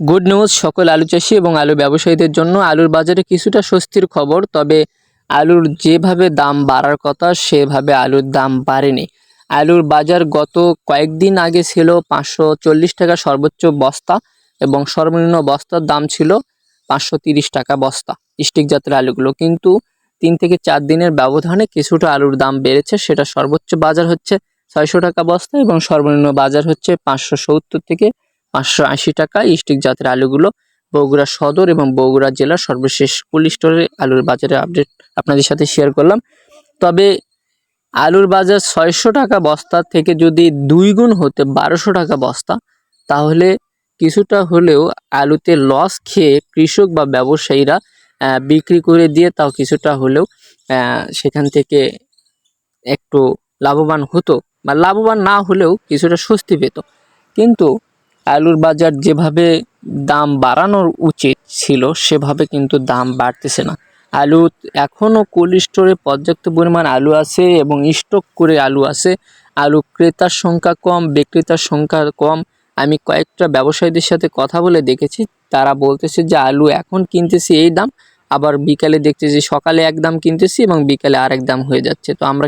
Good news সকল আলু চাষি এবং আলু ব্যবসায়ীদের জন্য আলুর বাজারে কিছুটা স্বস্তির খবর, তবে আলুর যেভাবে দাম বাড়ার কথা, সেভাবে আলুর দাম বাড়েনি। আলুর বাজার গত কয়েকদিন আগে ছিল পাঁচশো চল্লিশ টাকা সর্বোচ্চ বস্তা এবং সর্বনিম্ন বস্তার দাম ছিল পাঁচশো তিরিশ টাকা বস্তা। স্টিক জাতের আলুগুলো কিন্তু তিন থেকে চার দিনের ব্যবধানে কিছুটা আলুর দাম বেড়েছে, সেটা সর্বোচ্চ বাজার হচ্ছে ছয়শো টাকা বস্তা এবং সর্বনিম্ন বাজার হচ্ছে পাঁচশো সত্তর থেকে পাঁচশো আশি টাকা স্টিক জাতের আলুগুলো বগুড়া সদর এবং বগুড়া জেলার সর্বশেষ কোল্ড স্টোরে আলুর বাজারে আপডেট আপনাদের সাথে শেয়ার করলাম। তবে আলুর বাজার ছয়শো টাকা বস্তা থেকে যদি দুই গুণ হতে বারোশো টাকা বস্তা, তাহলে কিছুটা হলেও আলুতে লস খেয়ে কৃষক বা ব্যবসায়ীরা বিক্রি করে দিয়ে তাও কিছুটা হলেও সেখান থেকে একটু লাভবান হতো বা লাভবান না হলেও কিছুটা স্বস্তি পেত। কিন্তু আলুর বাজার যেভাবে দাম বাড়ানোর উচিত ছিল, সেভাবে কিন্তু দাম বাড়তেছে না। আলু এখনও কোল্ড স্টোরে পর্যাপ্ত পরিমাণ আলু আছে এবং স্টক করে আলু আছে। আলু ক্রেতার সংখ্যা কম, বিক্রেতার সংখ্যা কম। আমি কয়েকটা ব্যবসায়ীদের সাথে কথা বলে দেখেছি, তারা বলতেছে যে আলু এখন কিনতেছি এই দাম, আবার বিকালে দেখতেছি সকালে এক দাম কিনতেছি এবং বিকালে আরেক দাম হয়ে যাচ্ছে। তো আমরা